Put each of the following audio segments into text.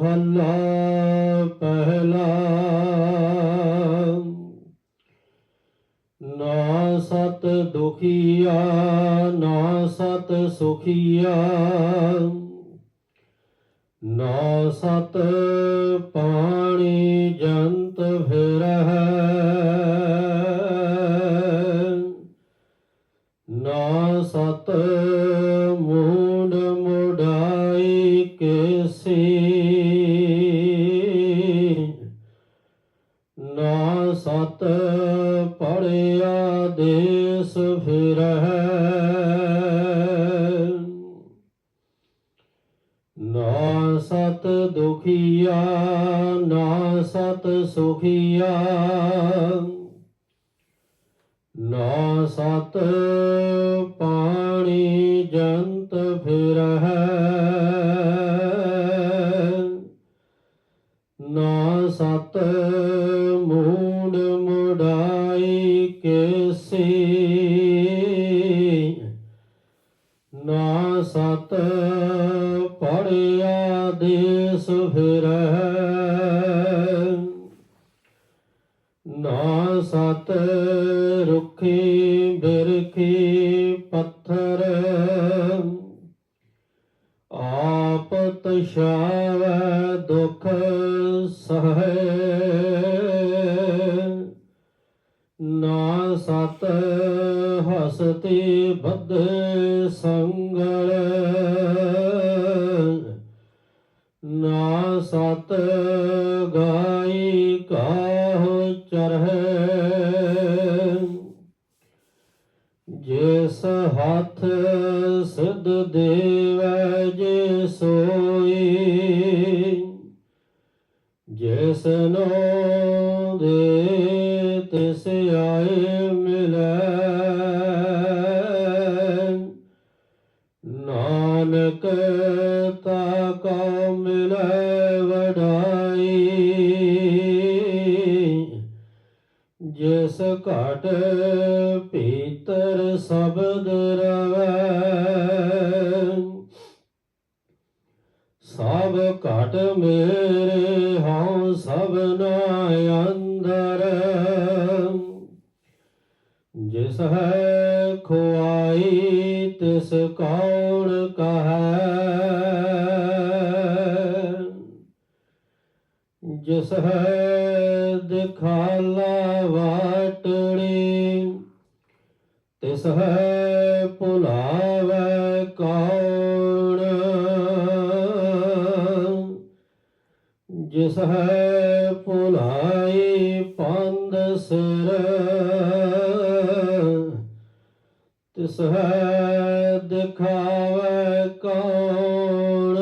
ਮਹੱਲਾ ਪਹਿਲਾ। ਸਤ ਦੁਖੀਆ ਨਾ ਸਤ ਸੁਖੀਆ। ਨਾ ਪਾਣੀ ਜੰਤ ਨਾ ਸਤ ਨਾ ਸਤ ਸੁਖੀਆ। ਨਾ ਸਤ ਪਾਣੀ ਜੰਤ ਫਿਰਹਿ। ਨਾ ਸਤ ਮੂਡ ਮੁਡਾਈ ਕੇਸੀ। ਨਾ ਸਤ ਪੜਿਆ ਦੇਸ ਫਿਰਹਿ ਨਾ ਸਤ ਰੁਖੀ ਬਿਰਖੀ ਪੱਥਰ ਆਪ ਤਸ਼ਾਵੈ ਦੁਖ ਸਹੈ। ਨਾ ਸਤ ਹਸਤੀ ਬਦ ਸੰਗਲ। ਨਾ ਸਤ ਦੇਵੈ ਸੋਈ, ਜਿਸ ਨੋ ਦੇ ਤਿਸ ਆਏ ਮਿਲੈ। ਨਾਨਕ ਤਾ ਕੋ ਮਿਲੈ ਵਡਾਈ, ਜਿਸ ਘਟ ਭੀਤਰ ਸ਼ਬਦ ਰਵੈ। ਸਭ ਘਟ ਮੇਰੇ ਹਉ ਸਭਨਾ ਅੰਦਰ। ਜਿਸ ਹੈ ਖੁਆਈ, ਤਿਸ ਕੌਣ ਕਹੈ? ਜਿਸ ਹੈ ਦਿਖਾਲਾ ਵਾਟੜੀ, ਤਿਸ ਹੈ ਭੁਲਾਵੇ ਕੌਣ ਜਿਸ ਹੈ ਭੁਲਾਈ ਪੰਦ ਸਿਰ। ਤਿਸ ਹੈ ਦਿਖਾਵੇ ਕੌਣ।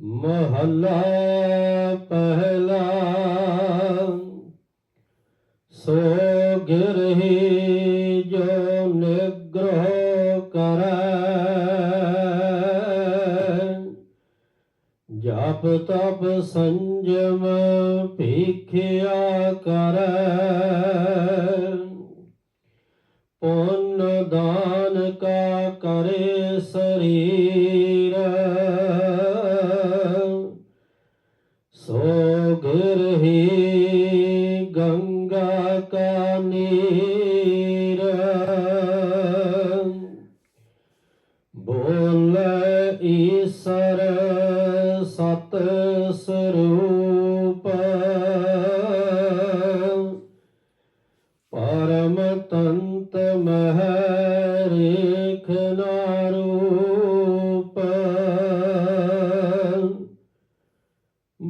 ਮਹੱਲਾ ਪਹਿ ਜਪ ਤਪ ਸੰਜਮ ਭੀਖਿਆ ਕਰੈ। ਪੁੰਨ ਦਾਨ ਕਾ ਕਰੇ ਸਰੀਰ।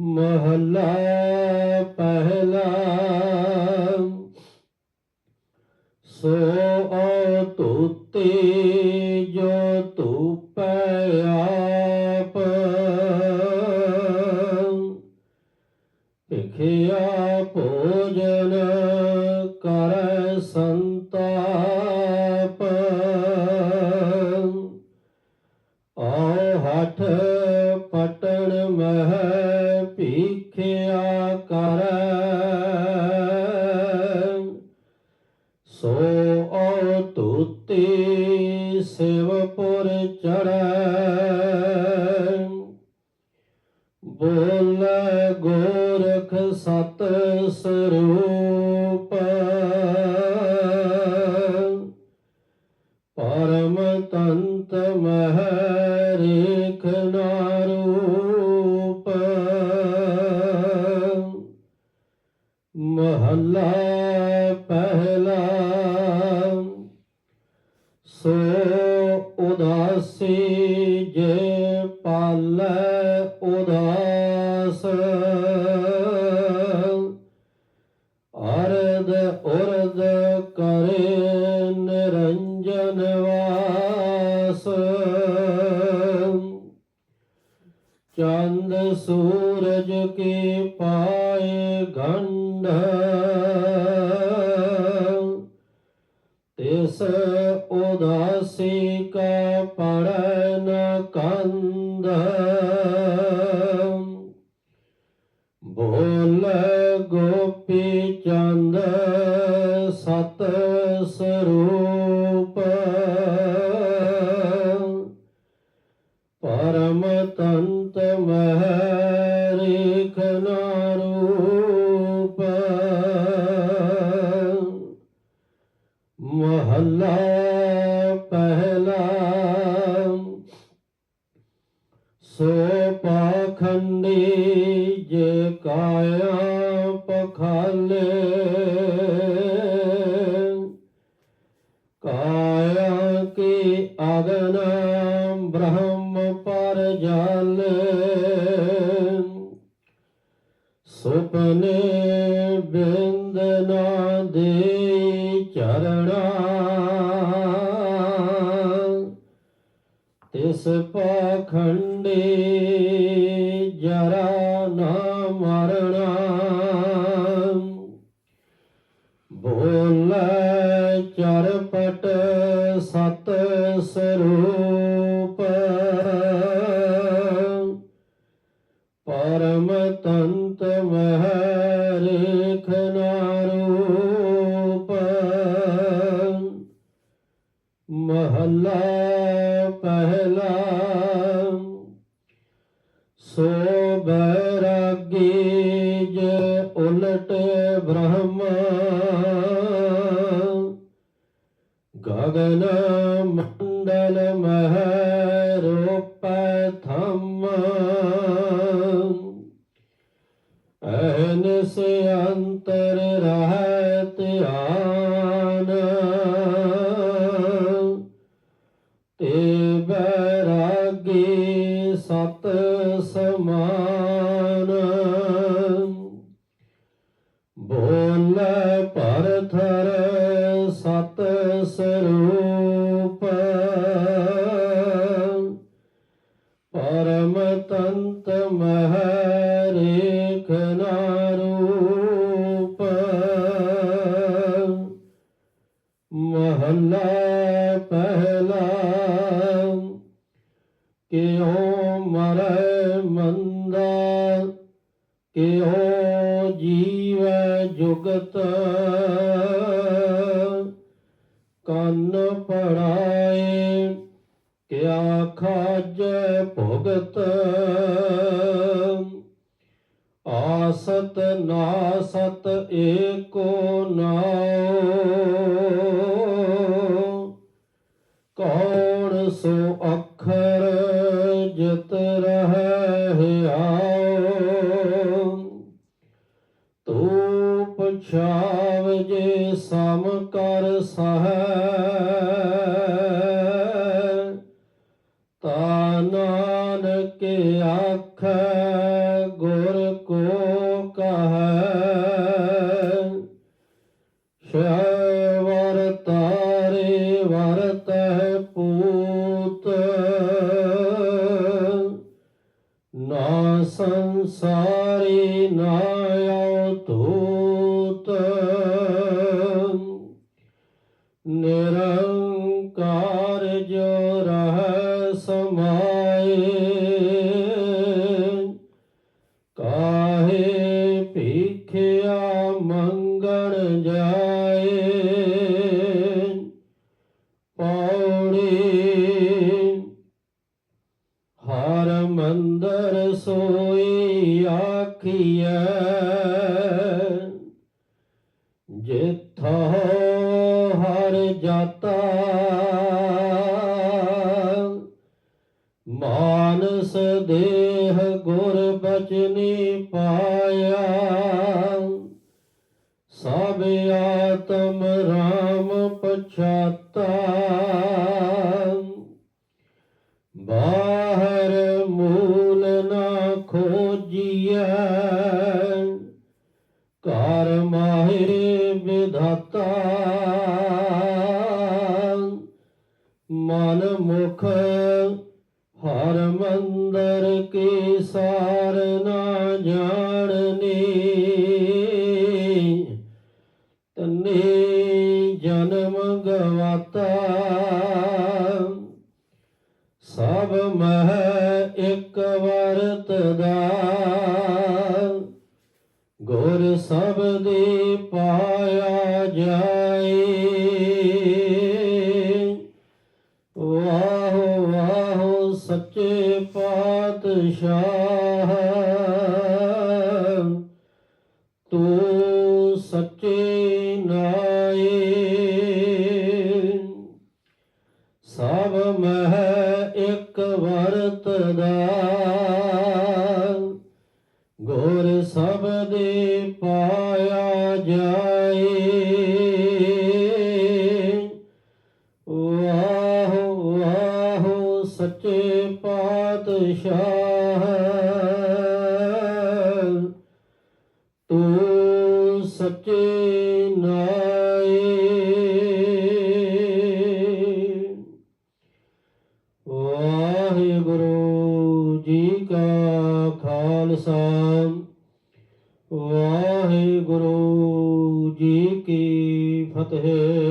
ਮਹਲਾ ਪਹਿਲਾ। ਸੋ ਆ ਤੁਤੇ ਸਰੂਪ। ਪਰਮ ਤੰਤ ਮਹ ਨਾਰੂਪ। ਮਹੱਲਾ ਪਹਿਲਾ। ਸੋ ਉਦਾਸੀ ਜੇ ਉਦਾਸੀ ਕਾ ਪੜੈ ਨ ਬੋਲ ਗੋਪੀ ਚੰਦ ਸਤ ਸਰੂਪ। ਪਰਮ ਤੰਤ ਮਹ ਰੇਖ ਮਹੱਲਾ ਜੇ ਕਾਇਆ ਪਖਾਲੇ ਕਾਇਆ ਕੀ ਅਗਨ ਬ੍ਰਹਮ ਪਰ ਜਲ ਸੁਪਨੇ ਬਿੰਦ ਨਾ ਦੇ ਚਰਣਾ ਤਿਸ ਪਾਖੰਡੀ ਜਰਾ ਮਰਣਾ ਬੋਲੇ ਚਰਪਟ ਸਤ ਸਰੂਪ। ਪਰਮ ਤੰਤ ਮਹ ਰੇਖ ਨਾਰੂਪ ਮਹੱਲਾ ਪਹਿਲਾ। ਸੋ ਉਲਟ ਬ੍ਰਹਮ। ਗਗਨ ਮੰਡਲ ਮਹ ਰੂਪੈ ਥੰਮ। ਐਨਸ ਅੰਤਰ ਰਹਿ ਆ ਤੰਤ ਮਹ ਰੇਖ ਮਹੱਲਾ ਪਹਿਲਾ ਕਿਉ ਮਰੈ ਮੰਦਾ ਕਿਉ ਜੀਵ ਜੁਗਤ ਕੰਨ ਪੜਾਏ ਕਿਆ ਖਾਜ ਭੁਗਤ ਨਾ ਸਤ ਏਕੋ ਨਾਉ। ਕੌਣ ਸੋ ਅੱਖਰ ਜਿਤ ਰਹਿ ਆਓ ਤੂੰ ਪਛਾਵ ਜੇ ਸਮ ਕਰ ਸਹੈ ਮਾਨਸ ਦੇਹ ਗੁਰ ਬਚਨੀ ਪਾਇਆ। ਸਭ ਆਤਮ ਰਾਮ ਪਛਾਤਾ। ਬਾਹਰ ਮੂਲ ਨਾ ਖੋਜੀਐ। ਘਰ ਮਾਹਿਰ ਵਿਧਾਤਾ। ਮਨ ਮੁਖ ਹਰ ਮੰਦਰ ਕੀ ਸਾਰ ਨਾ ਜਾਣਨੀ। ਤਨੇ ਜਨਮ ਗਵਾਤਾ। ਸਭ ਮਹਿ ਇੱਕ ਵਰਤ ਦਾ ਗੁਰ ਸਭ ਪਾਇਆ ਨਾਏ ਸਭ ਮਹਿ ਇੱਕ ਵਰਤ ਦਾ ਵਾਹਿਗੁਰੂ ਜੀ ਕੀ ਫਤਿਹ